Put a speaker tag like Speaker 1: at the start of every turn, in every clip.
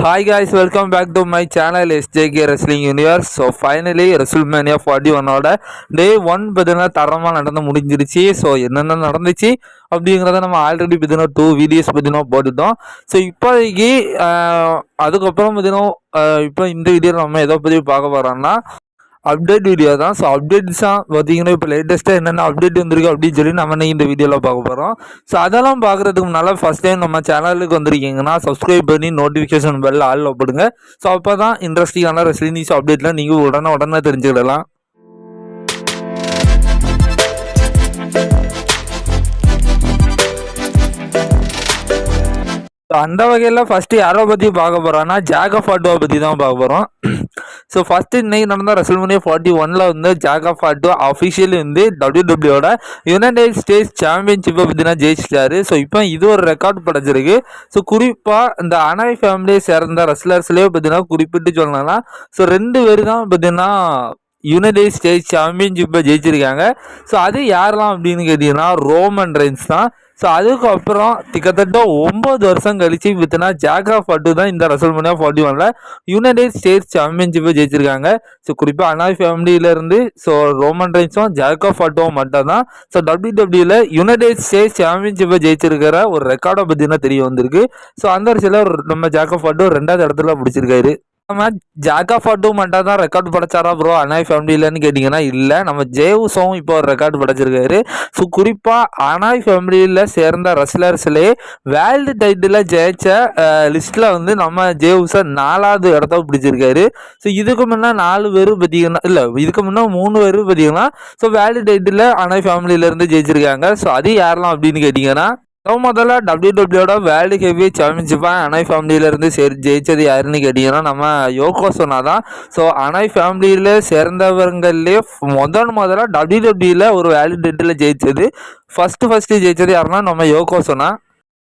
Speaker 1: Hi guys welcome back to my channel SJK wrestling universe so finally WrestleMania forty ஒன்னோட day one பார்த்தீங்கன்னா தரமாக நடந்து முடிஞ்சிருச்சு. So என்னென்ன நடந்துச்சு அப்படிங்கிறத நம்ம ஆல்ரெடி பார்த்தீங்கன்னா டூ வீடியோஸ் பார்த்தீங்கன்னா போட்டுட்டோம். ஸோ இப்போதைக்கு அதுக்கப்புறம் பார்த்தீங்கன்னா இப்போ இந்த வீடியோ நம்ம எதை பற்றி பார்க்க போகிறோம்னா அப்டேட் வீடியோ தான். ஸோ அப்டேட்ஸாக பார்த்தீங்கன்னா இப்போ லேட்டஸ்ட்டாக என்னென்ன அப்டேட் வந்திருக்கு அப்படின்னு சொல்லி நம்ம இன்னைக்கு இந்த வீடியோவில் பார்க்க போகிறோம் ஸோ அதெல்லாம் பார்க்குறதுக்கு முன்னால் ஃபஸ்ட் டைம் நம்ம சேனலுக்கு வந்திருக்கீங்கன்னா சப்ஸ்கிரைப் பண்ணி நோட்டிஃபிகேஷன் பெல் ஆல் போடுங்க. ஸோ அப்போ தான் இன்ட்ரெஸ்டிங்கான ரெஸ்லிங் நியூஸ் அப்டேட்லாம் நீங்கள் உடனே உடனே தெரிஞ்சுக்கிடலாம். ஸோ அந்த வகையில் ஃபஸ்ட்டு யாரை பற்றி பார்க்க போகிறோன்னா ஜாக் ஆஃப் ஆட்டோவை பற்றி தான் பார்க்க போகிறோம் ஸோ ஃபஸ்ட்டு இன்னைக்கு நடந்த ரசல்மனியா ஃபார்ட்டி ஒனில் வந்து ஜாக் ஆஃப் ஆட்டோ அஃபிஷியலி வந்து டபிள்யூடபிள்யூட யுனைடெட் ஸ்டேட்ஸ் சாம்பியன்ஷிப்பை பற்றினா ஜெயிச்சிட்டாரு. ஸோ இப்போ இது ஒரு ரெக்கார்ட் படைச்சிருக்கு. ஸோ குறிப்பாக இந்த அனாய் ஃபேமிலியை சேர்ந்த ரெஸ்லர்ஸ்லேயே பார்த்தீங்கன்னா குறிப்பிட்டு சொல்லணும்னா ஸோ ரெண்டு பேர் தான் பார்த்தீங்கன்னா யுனைடெட் ஸ்டேட்ஸ் சாம்பியன்ஷிப்பை ஜெயிச்சிருக்காங்க. ஸோ அது யாரெல்லாம் அப்படின்னு கேட்டிங்கன்னா ரோமன் ரெயின்ஸ் தான். ஸோ அதுக்கப்புறம் கிட்டத்தட்ட ஒம்பது வருஷம் கழிச்சு வித்துனா ஜாகா ஃபட்டு தான் இந்த ரசல்மனியா ஃபார்ட்டி ஒனில் யுனைடெட் ஸ்டேட்ஸ் சாம்பியன்ஷிப்பை ஜெயிச்சிருக்காங்க ஸோ குறிப்பாக அனாய் ஃபேமிலியிலேருந்து ஸோ ரோமன் ரெயின்ஸும் ஜாகா ஃபட்டுவும் மட்டும் தான். ஸோ டபிள்யூ டபிள்யூல யுனைடெட் ஸ்டேட்ஸ் சாம்பியன்ஷிப்பை ஜெயிச்சிருக்கிற ஒரு ரெக்கார்டை பற்றினா தெரிய வந்திருக்கு. ஸோ அந்த வரிசையில் நம்ம ஜாகா ஃபட்டு ரெண்டாவது இடத்துல பிடிச்சிருக்காரு. நம்ம ஜாகா ஃபாட்டு மட்டும் தான் ரெக்கார்ட் படைச்சாரா ப்ரோ அனாய் ஃபேமிலியிலன்னு கேட்டிங்கன்னா இல்லை. நம்ம ஜேவுசவும் இப்போ ஒரு ரெக்கார்டு படைச்சிருக்காரு. ஸோ குறிப்பாக அனாய் ஃபேமிலியில் சேர்ந்த ரசிலர்ஸ்லே வேர்ல்டு டைட்டில் ஜெயிச்ச லிஸ்ட்டில் வந்து நம்ம ஜேவுஸை நாலாவது இடத்த பிடிச்சிருக்காரு. ஸோ இதுக்கு முன்னே நாலு பேர் பார்த்தீங்கன்னா இல்லை இதுக்கு முன்னே மூணு பேர் பார்த்தீங்கன்னா ஸோ வேர்ல்டு டைட்டில் அனாய் ஃபேமிலியிலேருந்து ஜெயிச்சிருக்காங்க. ஸோ அது யாரெல்லாம் அப்படின்னு கேட்டிங்கன்னா ஸோ முதல்ல டபிள்யூடபிள்யூட வேர்ல்டு ஹெவி சாம்பியன்ஷிப்பாக அனாய் ஃபேமிலியிலேருந்து சேர் ஜெயிச்சது யாருன்னு கேட்டிங்கன்னா நம்ம யோகோ சொன்னா தான். ஸோ அனாய் ஃபேமிலியில் சேர்ந்தவர்கள்லேயே முதன் முதல்ல டபிள்யூ டபிள்யூவில் ஒரு வேர்ல்டு டெட்டில் ஜெயிச்சது. ஃபஸ்ட்டு ஃபஸ்ட்டு ஜெயிச்சது யாருன்னா நம்ம யோகோ சொன்னா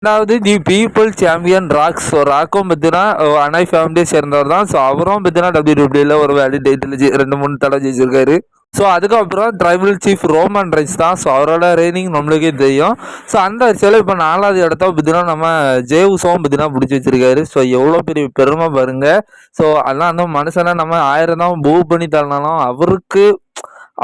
Speaker 1: ரெண்டாவது the people champion Rocks so ராக்கும் பார்த்தீங்கன்னா அனாய் ஃபேமிலியை சேர்ந்தவர் தான். ஸோ அவரும் பார்த்தீங்கன்னா டபிள்யூடபிள்யூல ஒரு வேலி டைட்டில் ரெண்டு மூணு தடவை ஜெயிச்சிருக்காரு. ஸோ அதுக்கப்புறம் ட்ரைபல் சீஃப் ரோமன் ரைஸ் தான். ஸோ அவரோட ரெய்னிங் நம்மளுக்கே தெரியும். ஸோ அந்த வரிசையில் இப்போ நாலாவது இடத்த பார்த்தீங்கன்னா நம்ம ஜேவுசோவும் பார்த்தீங்கன்னா பிடிச்சி வச்சிருக்காரு. ஸோ எவ்வளோ பெரிய பெருமை பாருங்க. ஸோ அதெல்லாம் அந்த மனுஷனை நம்ம ஆயிரம் தான் பூ பண்ணி தரனாலும் அவருக்கு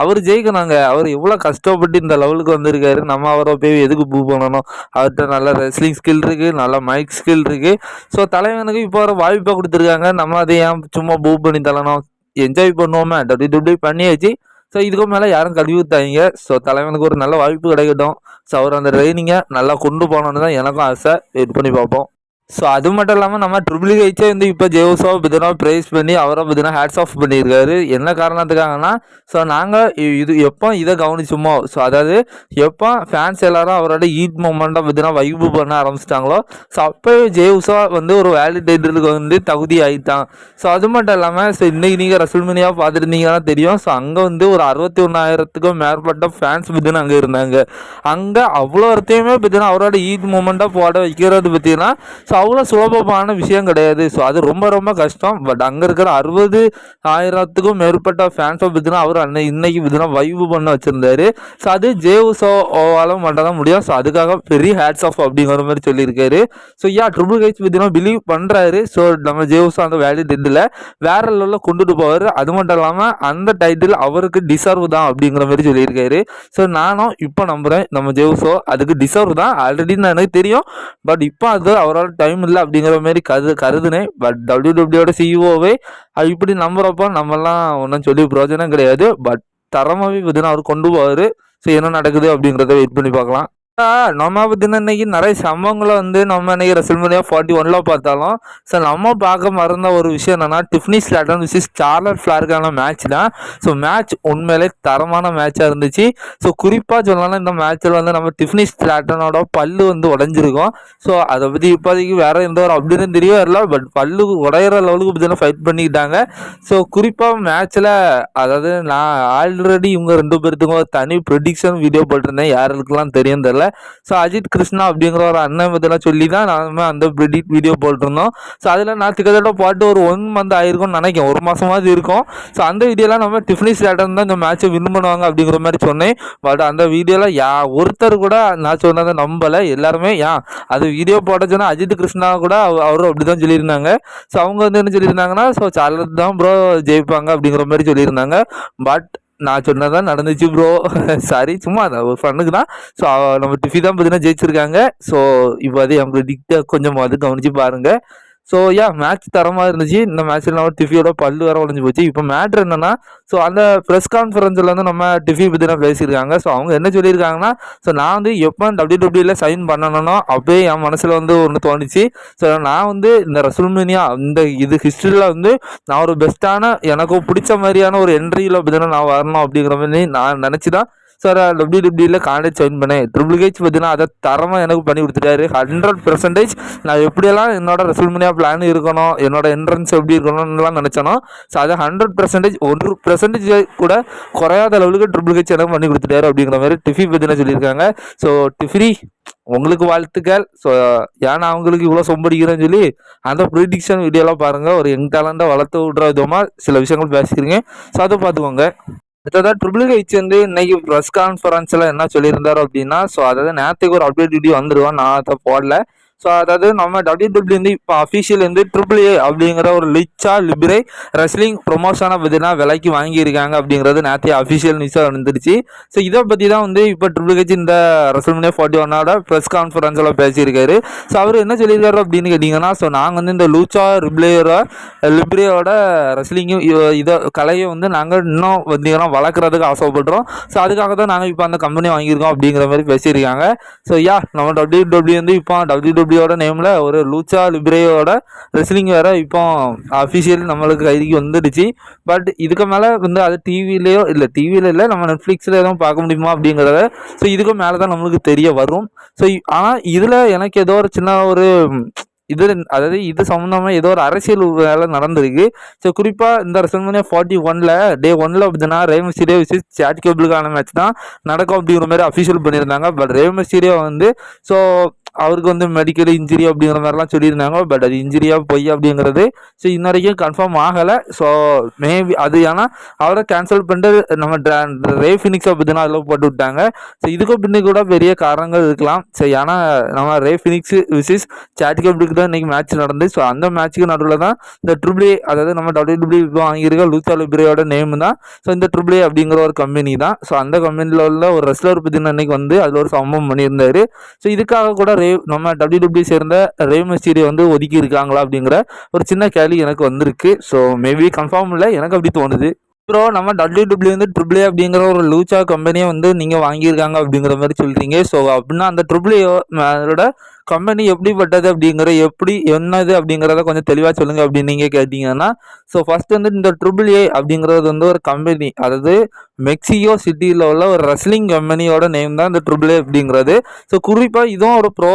Speaker 1: அவர் ஜெயிக்கணுங்க. அவர் எவ்வளோ கஷ்டப்பட்டு இந்த லெவலுக்கு வந்திருக்காரு. நம்ம அவரை போய் எதுக்கு பூ பண்ணணும்? அவர்கிட்ட நல்ல ரெஸ்லிங் ஸ்கில் இருக்குது நல்ல மைக் ஸ்கில் இருக்குது ஸோ தலைவனுக்கு இப்போ ஒரு வாய்ப்பாக கொடுத்துருக்காங்க. நம்ம அதை ஏன் சும்மா பூ பண்ணி தரணும் என்ஜாய் பண்ணுவோமே. டபுள்யூ டபுள்யூ பண்ணியாச்சு. ஸோ இதுக்கு மேலே யாரும் கழுவி ஊத்தாங்க ஸோ தலைவனுக்கு ஒரு நல்ல வாய்ப்பு கிடைக்கட்டும். ஸோ அவர் அந்த ட்ரைனிங்கை நல்லா கொண்டு போகணுன்னு தான் எனக்கும் ஆசை. வெயிட் பண்ணி பார்ப்போம். ஸோ அது மட்டும் இல்லாமல் நம்ம ட்ரிபிள் ஹெச்சே வந்து இப்போ ஜேவுஸோ பார்த்தீங்கன்னா ப்ரைஸ் பண்ணி அவரை பார்த்தீங்கன்னா ஹேட்ஸ் ஆஃப் பண்ணியிருக்காரு. என்ன காரணத்துக்காகனா ஸோ நாங்கள் இது எப்போ இதை கவனிச்சோமோ ஸோ அதாவது எப்போ ஃபேன்ஸ் எல்லாரும் அவரோட ஈட் மூமெண்ட்டை பார்த்தீங்கன்னா வைப்பு பண்ண ஆரம்பிச்சிட்டாங்களோ ஸோ அப்போ ஜேவுஸோ வந்து ஒரு வேலிடேட்டருக்கு வந்து தகுதி ஆகிட்டான் ஸோ அது மட்டும் இல்லாமல் ஸோ இன்றைக்கி நீங்கள் ரசல்மனியாக பார்த்துருந்தீங்கன்னா தெரியும். ஸோ அங்கே வந்து ஒரு அறுபத்தி ஒன்றாயிரத்துக்கும் மேற்பட்ட ஃபேன்ஸ் பார்த்தீங்கன்னா அங்கே இருந்தாங்க. அங்கே அவ்வளோ ஒருத்தையுமே பார்த்தீங்கன்னா அவரோட ஈட் மூமெண்ட்டாக போட வைக்கிறது பார்த்தீங்கன்னா ஸோ ஸோ அவ்வளோ சுலபமான விஷயம் கிடையாது. ஸோ அது ரொம்ப ரொம்ப கஷ்டம். பட் அங்கே இருக்கிற அறுபது ஆயிரத்துக்கும் மேற்பட்ட ஃபேன்ஸ் ஆஃப் இதுனா அவர் அன்னை இன்னைக்கு இதுனா வைவு பண்ண வச்சுருந்தாரு. ஸோ அது ஜேவுசோவால மட்டும் தான் முடியும். ஸோ அதுக்காக பெரிய ஹேட்ஸ் ஆஃப் அப்படிங்கிற மாதிரி சொல்லியிருக்காரு. ஸோ யா ட்ரிபிள் ஹெச் பற்றினா பிலீவ் பண்ணுறாரு ஸோ நம்ம ஜேவுசோ அந்த வேல்யூ டெண்டில் வேற லெவலில் கொண்டுட்டு போவார். அது மட்டும் இல்லாமல் அந்த டைட்டில் அவருக்கு டிசர்வ் தான் அப்படிங்கிற மாதிரி சொல்லியிருக்காரு. ஸோ நானும் இப்போ நம்புகிறேன் நம்ம ஜேவுசோ அதுக்கு டிசர்வ் தான். ஆல்ரெடி எனக்கு தெரியும். பட் இப்போ அது அவரோட டைம் இல்லை அப்படிங்கிற மாதிரி கரு கருதுனேன் பட் டபிள்யூ டபிள்யூட சிஇஓவே இப்படி நம்புறப்போ நம்மலாம் ஒன்றும் சொல்லி பிரயோஜனம் கிடையாது. பட் தரமாகவே பார்த்தீங்கன்னா அவர் கொண்டு போவார். ஸோ என்ன நடக்குது அப்படிங்கிறத வெயிட் பண்ணி பார்க்கலாம். நம்ம பார்த்தீங்கன்னா இன்னைக்கு நிறைய சம்பவங்களை வந்து நம்ம இன்னைக்கு ரெசல்மனியா ஃபார்ட்டி ஒன்ல பார்த்தாலும் ஸோ நம்ம பார்க்க மறந்த ஒரு விஷயம் என்னன்னா டிஃப்னி ஸ்லாட்டன் விசிஸ் சார்லர் ஃபிளாருக்கான மேட்ச் தான். ஸோ மேட்ச் உண்மையிலே தரமான மேட்சாக இருந்துச்சு. ஸோ குறிப்பாக சொல்லலாம் இந்த மேட்ச்சில் வந்து நம்ம டிஃப்னி ஸ்லாட்டனோட பல்லு வந்து உடஞ்சிருக்கும். ஸோ அதை பற்றி இப்போதைக்கு வேற எந்த ஒரு அப்படின்னு தெரியவே வரல. பட் பல்லு உடையிற லெவலுக்கு பார்த்தீங்கன்னா ஃபைட் பண்ணிக்கிட்டாங்க. ஸோ குறிப்பாக மேட்ச்சில் அதாவது நான் ஆல்ரெடி இவங்க ரெண்டு பேர்த்துக்கும் ஒரு தனி ப்ரெடிக்ஷன் வீடியோ போட்டிருந்தேன். யாருக்கெல்லாம் தெரியும் தெரியல. ஸோ அஜித் கிருஷ்ணா அப்படிங்கிற ஒரு அண்ணன் இதெல்லாம் சொல்லி தான் நாம அந்த ப்ரெடிட் வீடியோ போட்டிருந்தோம். ஸோ அதில் நான் கிட்டத்தட்ட பாட்டு ஒரு ஒன் மந்த் ஆயிருக்கும்னு நினைக்கிறேன். ஒரு மாதமாவது இருக்கும். ஸோ அந்த வீடியோலாம் நம்ம டிஃபினி ஸ்டேட்டன் தான் இந்த மேட்ச்சை வின் பண்ணுவாங்க அப்படிங்கிற மாதிரி சொன்னேன். பட் அந்த வீடியோவில் யா ஒருத்தர் கூட நான் சொன்னதை நம்பலை. எல்லாருமே யா அது வீடியோ போட சொன்னால் அஜித் கிருஷ்ணா கூட அவரும் அப்படி தான் சொல்லியிருந்தாங்க. ஸோ அவங்க வந்து என்ன சொல்லியிருந்தாங்கன்னா ஸோ சாலர் தான் ப்ரோ ஜெயிப்பாங்க அப்படிங்கிற மாதிரி சொல்லியிருந்தாங்க. பட் நான் சொன்னதான் நடந்துச்சு ப்ரோ சாரி சும்மா அது ஒரு ஃபண்ணுக்கு தான் ஸோ நம்ம டிஃபி தான் பார்த்தீங்கன்னா ஜெயிச்சிருக்காங்க. ஸோ இப்போ அதே என் ப்ரெடிக்டை கொஞ்சம் அது கவனிச்சு பாருங்கள் ஸோ யா மேட்ச் தரமாக இருந்துச்சு. இந்த மேட்ச்சில் நம்ம டிஃபியோட பல்லு வர உடஞ்சி போச்சு. இப்போ மேட்ரு என்னன்னா ஸோ அந்த ப்ரெஸ் கான்ஃபரன்ஸில் வந்து நம்ம டிஃபி பற்றி தான் பேசியிருக்காங்க. ஸோ அவங்க என்ன சொல்லியிருக்காங்கன்னா ஸோ நான் வந்து எப்போ டபிள்யூ டபிள்யூல சைன் பண்ணணும்னோ அப்படியே என் மனசில் வந்து ஒன்று தோணுச்சு. ஸோ நான் வந்து இந்த ரசூல்மேனியா இந்த இது ஹிஸ்ட்ரியில் வந்து நான் ஒரு பெஸ்ட்டான எனக்கு பிடிச்ச மாதிரியான ஒரு என்ட்ரியில் பார்த்தீங்கன்னா நான் வரணும் அப்படிங்கிற மாதிரி நான் நினச்சி தான் சார் டபிள்யூ டபிள்யூல காண்டாக்ட் ஜாயின் பண்ணேன். ட்ரிபிள் ஹெச் பார்த்தீங்கன்னா அதை தரமாக எனக்கு பண்ணி கொடுத்துட்டாரு. ஹண்ட்ரட் பர்சன்டேஜ் நான் எப்படியெல்லாம் என்னோட ரெசல்மனியா பிளான் இருக்கணும் என்னோட என்ட்ரன்ஸ் எப்படி இருக்கணும்னுலாம் நினச்சனோ ஸோ அதை ஹண்ட்ரட் பர்சன்டேஜ் ஒரு பர்சன்டேஜ் கூட குறையாத லெவலுக்கு ட்ரிபிள் ஹெச் எனக்கு பண்ணி கொடுத்துட்டாரு அப்படிங்கிற மாதிரி டிஃபி பற்றின சொல்லியிருக்காங்க. ஸோ டிஃப்ரி உங்களுக்கு வாழ்த்துக்கள். ஸோ ஏன்னா அவங்களுக்கு இவ்வளோ சொம்படிக்கிறேன்னு சொல்லி அந்த ப்ரிடிக்ஷன் வீடியோலாம் பாருங்கள் ஒரு யங் டேலண்ட்டை வளர்த்து விட்ற விதமாக சில விஷயங்கள் பேசிக்கிறீங்க. ஸோ அதை பார்த்துக்கோங்க. அடுத்ததாக ட்ரிபிள் ஹெச் வந்து இன்னைக்கு ப்ரெஸ் கான்ஃபரன்ஸில் என்ன சொல்லியிருந்தாரு அப்படின்னா ஸோ அதாவது நேற்றுக்கு ஒரு அப்டேட் வீடியோ வந்துடுவோம் நான் அதை போடல. ஸோ அதாவது நம்ம டபிள்யூ டபிள்யூ வந்து இப்போ அஃபிஷியல் வந்து ட்ரிபிள் ஏ அப்படிங்கிற ஒரு லிச்சா லிபரே ரெஸ்லிங் ப்ரொமோஷனை பற்றினா விலைக்கு வாங்கியிருக்காங்க அப்படிங்கிறது நேற்று அஃபிஷியல் நியூஸாக வந்துருச்சு. ஸோ இதை பற்றி தான் வந்து இப்போ ட்ரிபிள் ஹெச் இந்த ரெசல்மனே ஃபார்ட்டி ஒன்னோட ப்ரெஸ் கான்ஃபரன்ஸில் பேசியிருக்காரு. ஸோ அவர் என்ன சொல்லியிருக்காரு அப்படின்னு கேட்டிங்கன்னா ஸோ நாங்கள் வந்து இந்த லூச்சா ரிப்ளேயரோ லிப்ரேயோட ரெஸ்லிங்கும் இதை கலையை வந்து நாங்கள் இன்னும் வந்தீங்கன்னா வளர்க்குறதுக்கு ஆசைப்படுறோம். ஸோ அதுக்காக தான் நாங்கள் இப்போ அந்த கம்பெனி வாங்கியிருக்கோம் அப்படிங்கிற மாதிரி பேசியிருக்காங்க. ஸோ யா நம்ம டபிள்யூ டபிள்யூ வந்து இப்போ டபிள்யூ டபிள்யூட நேமில் ஒரு லூச்சா லிப்ரேயோட ரெஸ்லிங் வேறு இப்போ அஃபிஷியல் நம்மளுக்கு கைதிக்கு வந்துடுச்சு. பட் இதுக்கு மேலே வந்து அது டிவிலேயோ இல்லை டிவியில் இல்லை நம்ம நெட்ஃப்ளிக்ஸில் எதுவும் பார்க்க முடியுமா அப்படிங்கிறத ஸோ இதுக்கு மேலே தான் நம்மளுக்கு தெரிய வரும். ஸோ ஆனால் இதில் எனக்கு ஏதோ ஒரு சின்ன ஒரு இது அதாவது இது சம்மந்தமாக ஏதோ ஒரு அரசியல் வேலை நடந்திருக்கு. ஸோ குறிப்பாக இந்த ரெசல்மனியா ஃபார்ட்டி ஒனில் டே ஒனில் பார்த்தீங்கன்னா ரேமஸ்டீரியோ விசிஸ் சாட் கேபிளுக்கான மேட்ச் தான் நடக்கும் அப்படிங்கிற மாதிரி அஃபிஷியல் பண்ணியிருந்தாங்க. பட் ரேமஸ்டீரியோ வந்து ஸோ அவருக்கு வந்து மெடிக்கல் இன்ஜுரி அப்படிங்கிற மாதிரிலாம் சொல்லியிருந்தாங்க. பட் அது இன்ஜுரியாக பொய் அப்படிங்கிறது ஸோ இன்ன வரைக்கும் கன்ஃபார்ம் ஆகலை. ஸோ மேபி அது ஏன்னா அவரை கேன்சல் பண்ணிட்டு நம்ம ட்ரா- ரே ஃபினிக்ஸை பற்றினா அதில் போட்டு விட்டாங்க. ஸோ இதுக்கு பின்னி கூட பெரிய காரணங்கள் இருக்கலாம். ஸோ ஏன்னா நம்ம ரே ஃபினிக்ஸ் விசிஸ் சாட் தான் இன்றைக்கி மேட்ச் நடந்து. ஸோ அந்த மேட்ச்சுக்கு நடுவில் தான் இந்த ட்ரிபிள் அதாவது நம்ம டபிள்யூ டபிள்யூ இப்போ வாங்கியிருக்க லூசா லிபிரியோட நேம் தான். ஸோ இந்த ட்ரிபிள் அப்படிங்கிற ஒரு கம்பெனி தான். ஸோ அந்த கம்பெனியில் உள்ள ஒரு ரெஸ்லர் பற்றின அன்னைக்கு வந்து அதில் ஒரு சம்பவம் பண்ணியிருந்தார். ஸோ இதுக்காக கூட ரேவ் நம்ம டபிள்யூடபிள்யூ சேர்ந்த ரே மிஸ்டீரியை வந்து ஒதுக்கி இருக்காங்களா அப்படிங்கிற ஒரு சின்ன கேள்வி எனக்கு வந்திருக்கு. ஸோ மேபி கன்ஃபார்ம் இல்லை. எனக்கு அப்படி தோணுது. ப்ரோ நம்ம டபிள்யூ டபிள்யூ வந்து ட்ரிபிள் அப்படிங்கிற ஒரு லூச்சா கம்பெனியை வந்து நீங்கள் வாங்கியிருக்காங்க அப்படிங்கிற மாதிரி சொல்கிறீங்க ஸோ அப்படின்னா அந்த ட்ரிபிள் அதோட கம்பெனி எப்படிப்பட்டது அப்படிங்கிற எப்படி என்னது அப்படிங்கிறத கொஞ்சம் தெளிவாக சொல்லுங்க அப்படின்னு நீங்கள் கேட்டிங்கன்னா ஸோ ஃபர்ஸ்ட் வந்து இந்த ட்ரிபிள் ஏ அப்படிங்கிறது வந்து ஒரு கம்பெனி அதாவது மெக்சிகோ சிட்டியில் உள்ள ஒரு ரெஸ்லிங் கம்பெனியோட நேம் தான் இந்த ட்ரிபிள் ஏ அப்படிங்கிறது. ஸோ குறிப்பாக இதுவும் ஒரு ப்ரோ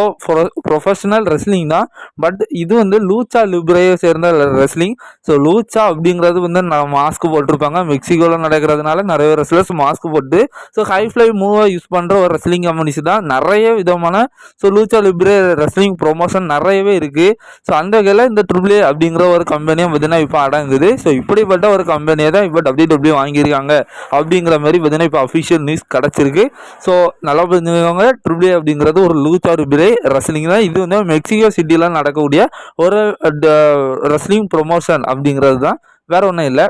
Speaker 1: ப்ரொஃபஷனல் ரெஸ்லிங் தான். பட் இது வந்து லூச்சா லிப்ரேயை சேர்ந்த ரெஸ்லிங் ஸோ லூச்சா அப்படிங்கிறது வந்து நான் மாஸ்க் போட்டிருப்பாங்க. மெக்சிகோவில் நடக்கிறதுனால நிறைய ரெஸ்லர்ஸ் மாஸ்க் போட்டு ஸோ ஹை ஃப்ளை மூவாக யூஸ் பண்ணுற ஒரு ரெஸ்லிங் கம்பெனிஸ் தான். நிறைய விதமான so Lucha Libre wrestling promotion நிறையவே இருக்குது ஸோ அந்த வகையில் இந்த ட்ரிபிள் ஏ அப்படிங்கிற ஒரு கம்பெனியும் பார்த்தீங்கன்னா இப்போ அடங்குது. ஸோ இப்படிப்பட்ட ஒரு கம்பெனியை தான் இப்போ டபிள்யூ டபிள்யூ வாங்கியிருக்காங்க அப்படிங்கிற மாதிரி பார்த்தீங்கன்னா இப்போ அஃபிஷியல் நியூஸ் கிடச்சிருக்கு. ஸோ நல்லா புரிஞ்சுக்கோங்க. ட்ரிபிள் ஏ அப்படிங்கிறது ஒரு லூச்சா பிரே ரெஸ்லிங் தான். இது வந்து மெக்சிகோ சிட்டியில் நடக்கக்கூடிய ஒரு ரெஸ்லிங் ப்ரொமோஷன் அப்படிங்கிறது தான். வேறு ஒன்றும் இல்லை.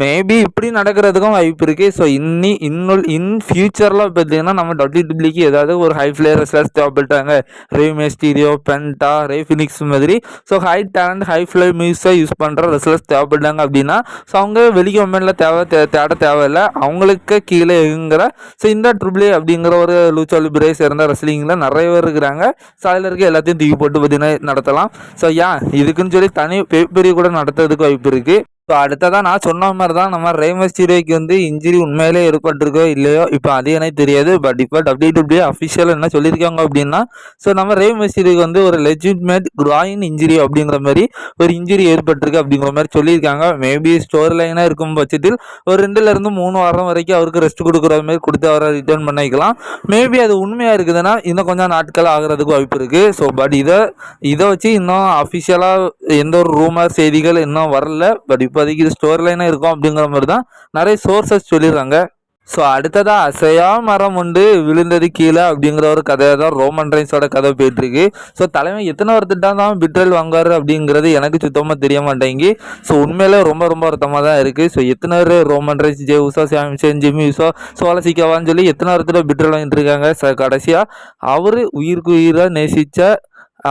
Speaker 1: மேபி இப்படி நடக்கிறதுக்கும் வாய்ப்பு இருக்கு. ஸோ இன்னி இன்னொரு இன் ஃபியூச்சரில் பார்த்தீங்கன்னா நம்ம டபிள்யூ டபிள்யூக்கு ஏதாவது ஒரு high flyer wrestlers தேவைப்பட்டாங்க. Rey Mysterio Penta Rey Fenix மாதிரி. So high talent high fly மியூஸை use பண்ணுற ரெஸ்லர்ஸ் தேவைப்பட்டாங்க அப்படின்னா ஸோ அவங்க வெளிக்கு கம்பெனியில் தேவை தேட தேவையில்லை. அவங்களுக்கு கீழே இயங்குற ஸோ இந்த ட்ரிபிள் அப்படிங்கிற ஒரு லூச்சா பிரேஸ் இருந்த ரெஸ்லிங்கில் நிறைய பேர் இருக்கிறாங்க. ஸோ அதில் இருக்க எல்லாத்தையும் தூக்கி போட்டு பார்த்தீங்கன்னா நடத்தலாம். ஸோ ஏன் இதுக்குன்னு சொல்லி தனி பேப்பரி கூட நடத்துறதுக்கு வாய்ப்பு இருக்குது ஸோ அடுத்ததான் நான் சொன்ன மாதிரி தான் நம்ம ரேமஸ் ஹீரோய்க்கு வந்து இன்ஜுரி உண்மையிலே ஏற்பட்டிருக்கோ இல்லையோ இப்போ அது எனக்கு தெரியாது. பட் இப்போ டபிள்யூ டபிள்யூ அஃபிஷியல் என்ன சொல்லியிருக்காங்க அப்படின்னா ஸோ நம்ம ரேமஸ் ஹீரோய்க்கு வந்து ஒரு லெஜிட்மேட் க்ராயின் இன்ஜுரி அப்படிங்கிற மாதிரி ஒரு இன்ஜுரி ஏற்பட்டிருக்கு அப்படிங்கிற மாதிரி சொல்லியிருக்காங்க. மேபி ஸ்டோர் லைனாக இருக்கும் பட்சத்தில் ஒரு ரெண்டுலேருந்து மூணு வாரம் வரைக்கும் அவருக்கு ரெஸ்ட் கொடுக்குற மாதிரி கொடுத்து அவரை ரிட்டர்ன் பண்ணிக்கலாம். மேபி அது உண்மையாக இருக்குதுன்னா இன்னும் கொஞ்சம் நாட்கள் ஆகிறதுக்கு வாய்ப்பு இருக்குது ஸோ பட் இதை இதை வச்சு இன்னும் அஃபிஷியலாக எந்த ஒரு ரூமர் செய்திகள் இன்னும் வரல. பட் இப்போதைக்கு இது ஸ்டோர் லைனாக இருக்கும் அப்படிங்கிற மாதிரி தான் நிறைய சோர்சஸ் சொல்லிடுறாங்க ஸோ அடுத்ததாக அசையா மரம் உண்டு விழுந்தது கீழே அப்படிங்கிற ஒரு கதையை தான் ரோமன் ரைன்ஸோட கதை போயிட்டுருக்கு. ஸோ தலைமை எத்தனை வருத்திட்டா தான் பிட்ரல் வாங்குவார் அப்படிங்கிறது எனக்கு சுத்தமாக தெரிய மாட்டேங்கி ஸோ உண்மையிலே ரொம்ப ரொம்ப வருத்தமாக தான் இருக்குது ஸோ எத்தனை பேர் Roman Reigns Jey Uso Samson Jimmy Uso சோலசிக்காவான்னு சொல்லி எத்தனை வருத்திட்ட பிட்ரல் வாங்கிட்டு இருக்காங்க. ஸோ கடைசியாக அவர் உயிருக்கு உயிராக நேசித்த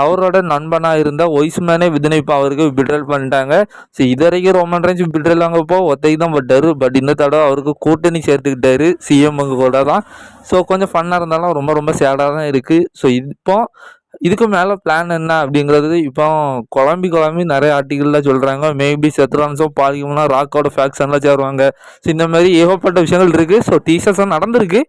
Speaker 1: அவரோட நண்பனாக இருந்த ஒய்ஸ்மேனே விதினைப்பா அவருக்கு பிட்ரல் பண்ணிட்டாங்க. ஸோ இது வரைக்கும் ரோமன் ரேஞ்ச் பிட்ரல் வாங்கப்போ ஒத்தைக்கு தான் பட்டார் பட் இந்த தடவை அவருக்கு கூட்டணி சேர்த்துக்கிட்டாரு சிஎம்முங்க கூட தான். ஸோ கொஞ்சம் ஃபன்னாக இருந்தாலும் ரொம்ப ரொம்ப சேடாக தான் இருக்குது ஸோ இப்போ இதுக்கு மேலே பிளான் என்ன அப்படிங்கிறது இப்போ குழம்பி குழம்பி நிறைய ஆர்டிகலில் சொல்கிறாங்க மேபி செத்ரான்ஸோ பாலிக்கம்னா ராக்கோட ஃபேக்ஷன்லாம் சேருவாங்க. ஸோ இந்த மாதிரி ஏகப்பட்ட விஷயங்கள் இருக்குது ஸோ டீசர்ஸாக நடந்திருக்கு.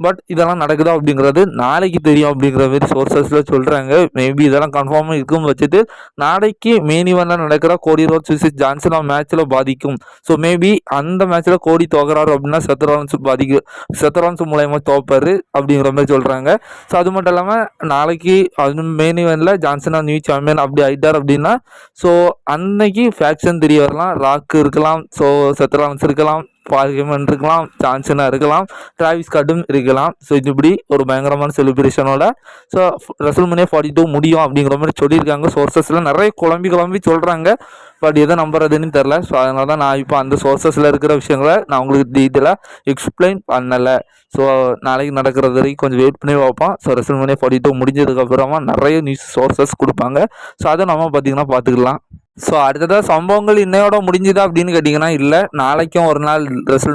Speaker 1: பட் இதெல்லாம் நடக்குதா அப்படிங்கிறது நாளைக்கு தெரியும் அப்படிங்கிற மாதிரி சோர்சஸில் சொல்கிறாங்க மேபி இதெல்லாம் கன்ஃபார்மாக இருக்கும் வச்சுட்டு நாளைக்கு மெயின் இவனில் நடக்கிற கோடி ரோட் விசிஸ் ஜான்சன் மேட்ச்சில் பாதிக்கும். ஸோ மேபி அந்த மேட்ச்சில் கோடி தோக்குறாரு அப்படின்னா சத்ரான்ஸ் பாதிக்கும் சத்ரான்ஸ் மூலயமா தோப்பார் அப்படிங்கிற மாதிரி சொல்கிறாங்க ஸோ அது மட்டும் இல்லாமல் நாளைக்கு அது மெயின் இவனில் ஜான்சனா நியூ சாம்பியன் அப்படி ஆகிட்டார் அப்படின்னா ஸோ அன்னைக்கு ஃபேக்ஷன் தெரிய வரலாம் ராக் இருக்கலாம் ஸோ சத்ரான்ஸ் இருக்கலாம் பார்கமன் இருக்கலாம் இருக்கலாம் டிராவிஸ் கட்டும் இருக்கலாம். ஸோ இப்படி ஒரு பயங்கரமான செலிப்ரேஷனோட ஸோ ரசல்மனே ஃபார்ட்டி டூ முடியும் அப்படிங்கிற மாதிரி சொல்லியிருக்காங்க. சோர்சஸில் நிறைய குழம்பி குழம்பி சொல்கிறாங்க பட் எதை நம்புறதுன்னு தெரில ஸோ அதனால தான் நான் இப்போ அந்த சோர்சஸில் இருக்கிற விஷயங்களை நான் உங்களுக்கு டீட்டெயிலாக எக்ஸ்பிளைன் பண்ணலை. ஸோ நாளைக்கு நடக்கிறது வரைக்கும் கொஞ்சம் வெயிட் பண்ணி பார்ப்போம். ஸோ ரெசல்மனே ஃபார்ட்டி டூ முடிஞ்சதுக்கப்புறமா நிறைய நியூஸ் சோர்சஸ் கொடுப்பாங்க. ஸோ அதை நம்ம பார்த்திங்கன்னா பார்த்துக்கலாம். ஸோ அடுத்ததாக சம்பவங்கள் இன்னையோட முடிஞ்சுதா அப்படின்னு கேட்டிங்கன்னா இல்லை. நாளைக்கும் ஒரு நாள்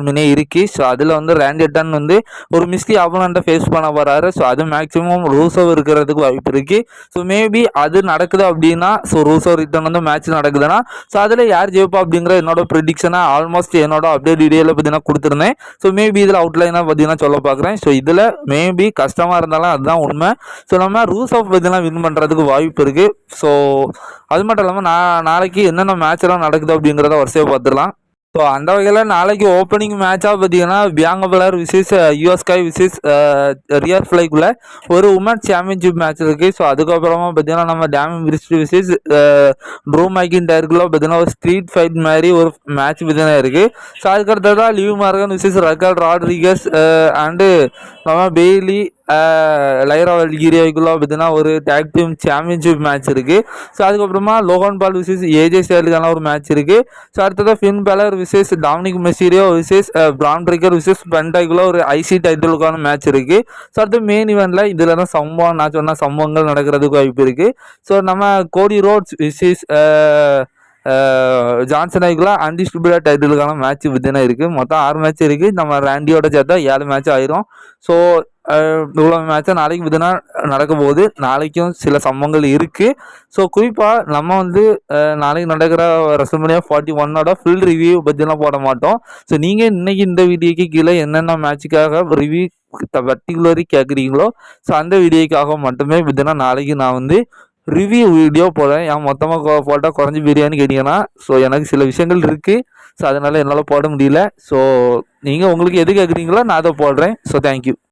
Speaker 1: மினே இருக்குது ஸோ அதில் வந்து ரேண்டட்டன் வந்து ஒரு மிஸ்டி அபனண்ட்டை ஃபேஸ் பண்ண போகிறாரு ஸோ அது மேக்ஸிமம் ரூசோ இருக்கிறதுக்கு வாய்ப்பு இருக்குது ஸோ மேபி அது நடக்குது அப்படின்னா ஸோ ரூசோ ரிட்டர்ன் வந்து மேட்ச் நடக்குதுன்னா ஸோ அதில் யார் ஜெயிப்பா அப்படிங்கிற என்னோட ப்ரிடிக்ஷனாக ஆல்மோஸ்ட் என்னோட அப்டேட் வீடியோவில் பார்த்தீங்கன்னா கொடுத்துருந்தேன். ஸோ மேபி இதில் அவுட்லைனாக பார்த்தீங்கன்னா சொல்ல பார்க்குறேன் ஸோ இதில் மேபி கஷ்டமாக இருந்தாலும் அதுதான் உண்மை. ஸோ நம்ம ரூஸ் ஆஃப் பார்த்தீங்கன்னா வின் பண்ணுறதுக்கு வாய்ப்பு இருக்குது ஸோ அது மட்டும் இல்லாமல் நான் நாளைக்கு என்னென்ன மேட்ச்லாம் நடக்குது அப்படிங்கிறத வரிசையாக பார்த்துடலாம். ஸோ அந்த வகையில் நாளைக்கு ஓப்பனிங் மேட்சாக பார்த்தீங்கன்னா பியாங்க பிளர் விசிஸ் யூஎஸ்கை விசிஸ் ரியர் ஃப்ளைக்குள்ளே ஒரு உமன் சாம்பியன்ஷிப் மேட்ச் இருக்குது ஸோ அதுக்கப்புறமா பார்த்தீங்கன்னா நம்ம டேமி பிரிஸ்ட் விசிஸ் ப்ரூ மேக்கிங் டயருக்குள்ள பார்த்தீங்கன்னா ஒரு ஸ்ட்ரீட் ஃபைட் மாதிரி ஒரு மேட்ச் பார்த்தீங்கன்னா இருக்குது so அதுக்கடுத்ததான் Liv Morgan versus Raquel Rodriguez and நம்ம பெய்லி லைரா வல்கிரியாவுக்குள்ள பார்த்தீங்கன்னா ஒரு டேக் டீம் சாம்பியன்ஷிப் மேட்ச் இருக்குது ஸோ அதுக்கப்புறமா லோகன் பால் விசேஸ் ஏஜே ஸ்டைலுக்கான ஒரு மேட்ச் இருக்குது ஸோ அடுத்ததாக Finn Balor versus Dominik Mysterio versus Bron Breakker versus பென்டாய்க்குள்ள ஒரு ஐசி டைட்டிலுக்கான மேட்ச் இருக்குது ஸோ அடுத்து மெயின் இவெண்ட்டில் இதில் தான் சம்பவம் நான் சொன்ன சம்பவங்கள் நடக்கிறதுக்கு வாய்ப்பு இருக்குது ஸோ நம்ம கோடி ரோட்ஸ் விசேஸ் ஜான்சன் ஆகிக்கலாம் அன்டிஸ்ட்ரிபியூட்டட் டைட்டிலுக்கான மேட்ச் வித்தினா இருக்குது மொத்தம் ஆறு மேட்ச் இருக்குது நம்ம ரேண்டியோட சேர்த்தா ஏழு மேட்ச் ஆயிரும். ஸோ இவ்வளோ மேட்சாக நாளைக்கு விதினா நடக்க போகுது. நாளைக்கும் சில சம்பவங்கள் இருக்குது ஸோ குறிப்பாக நம்ம வந்து நாளைக்கு நடக்கிற ரசமணியாக ஃபார்ட்டி ஒன்னோட ஃபுல் ரிவ்யூ பற்றிலாம் போட மாட்டோம். ஸோ நீங்கள் இன்றைக்கி இந்த வீடியோக்கு கீழே என்னென்ன மேட்சுக்காக ரிவ்யூ பர்டிகுலரி கேட்குறீங்களோ ஸோ அந்த வீடியோக்காக மட்டுமே விதினா நாளைக்கு நான் வந்து ரிவ்யூ வீடியோ போடுறேன். ஏன் மொத்தமாக போட்டால் குறைஞ்சி பிரியாணி கேட்டிங்கன்னா ஸோ எனக்கு சில விஷயங்கள் இருக்குது ஸோ அதனால் என்னால் போட முடியல. ஸோ நீங்கள் உங்களுக்கு எது கேட்குறீங்களோ நான் அதை போடுறேன். So thank you